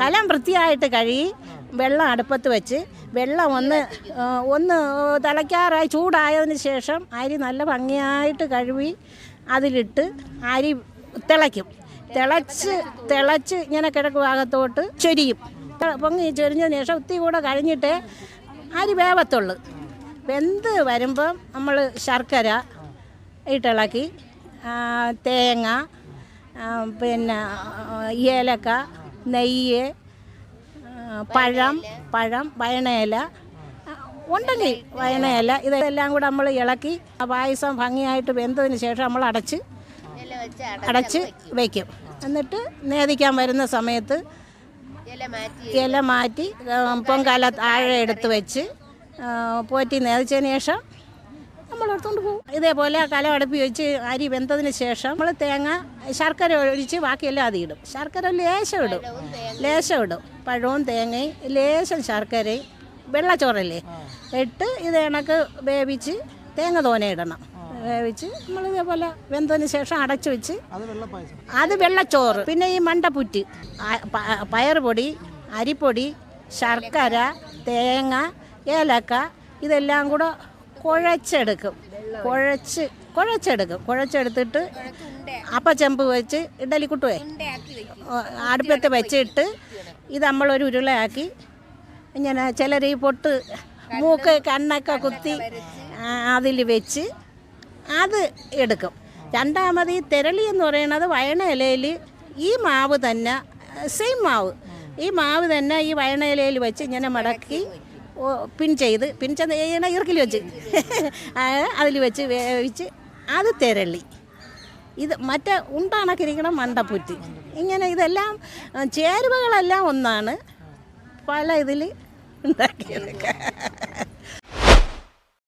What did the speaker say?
കലം വൃത്തിയായിട്ട് കഴുകി വെള്ളം അടുപ്പത്ത് വെച്ച് വെള്ളം ഒന്ന് ഒന്ന് തിളയ്ക്കാറായി ചൂടായതിന് ശേഷം അരി നല്ല ഭംഗിയായിട്ട് കഴുകി അതിലിട്ട് അരി തിളയ്ക്കും. തിളച്ച് തിളച്ച് ഇങ്ങനെ കിഴക്ക് ഭാഗത്തോട്ട് ചൊരിയും. പൊങ്ങി ചൊരിഞ്ഞതിന് ശേഷം ഒത്തിരി കൂടെ കഴിഞ്ഞിട്ട് അരി വേവത്തുള്ളു. വെന്ത് വരുമ്പം നമ്മൾ ശർക്കര ഇട്ടിളക്കി തേങ്ങ പിന്നെ ഏലക്ക നെയ്യ് പഴം പഴം വയണയില ഉണ്ടെങ്കിൽ വയണയില ഇതെല്ലാം കൂടെ നമ്മൾ ഇളക്കി ആ പായസം ഭംഗിയായിട്ട് വെന്തതിന് ശേഷം നമ്മൾ അടച്ച് അടച്ച് വയ്ക്കും. എന്നിട്ട് നേദിക്കാൻ വരുന്ന സമയത്ത് ഇല മാറ്റി ഇല മാറ്റി പൊങ്കാല താഴെ എടുത്ത് വെച്ച് പോറ്റി നേദിച്ചതിന് ശേഷം നമ്മൾ എടുത്തുകൊണ്ട് പോകും. ഇതേപോലെ കലം അടുപ്പി വെച്ച് അരി വെന്തതിന് ശേഷം നമ്മൾ തേങ്ങ ശർക്കര ഒഴിച്ച് ബാക്കിയെല്ലാം അത് ഇടും. ശർക്കര ലേശം ഇടും. ലേശം ഇടും. പഴവും തേങ്ങയും ലേശം ശർക്കരയും വെള്ളച്ചോറല്ലേ? ഇട്ട് ഇത് കണക്ക് വേവിച്ച് തേങ്ങ തോനെ ഇടണം. വേവിച്ച് നമ്മൾ ഇതേപോലെ വെന്തതിന് ശേഷം അടച്ചു വെച്ച് അത് വെള്ളച്ചോറ്. പിന്നെ ഈ മണ്ടപ്പുറ്റ് പയറുപൊടി അരിപ്പൊടി ശർക്കര തേങ്ങ ഏലക്ക ഇതെല്ലാം കൂടെ കുഴച്ചെടുക്കും. കുഴച്ച് കുഴച്ചെടുക്കും. കുഴച്ചെടുത്തിട്ട് അപ്പച്ചെമ്പ് വെച്ച് ഇഡലി കുട്ടുവേ അടുപ്പത്ത് വെച്ചിട്ട് ഇത് നമ്മളൊരു ഉരുളയാക്കി ഇങ്ങനെ ചിലർ ഈ പൊട്ട് മൂക്ക് കണ്ണൊക്കെ കുത്തി അതിൽ വെച്ച് അത് എടുക്കും. രണ്ടാമത് ഈ തെരളി എന്ന് പറയുന്നത് വയണ ഇലയിൽ ഈ മാവ് തന്നെ സെയിം മാവ്. ഈ മാവ് തന്നെ ഈ വയണ ഇലയിൽ വെച്ച് ഇങ്ങനെ മടക്കി പിൻ ചെയ്ത് പിൻ ചെന്ന് ചെയ്യണ ഇറക്കിൽ വെച്ച്. അതിൽ വെച്ച് വേവിച്ച് അത് തെരളി. ഇത് മറ്റേ ഉണ്ടാണക്കിരിക്കണം മണ്ടപ്പുറ്റ്. ഇങ്ങനെ ഇതെല്ലാം ചേരുവകളെല്ലാം ഒന്നാണ്. പല ഇതിൽ ഉണ്ടാക്കിയെടുക്കുക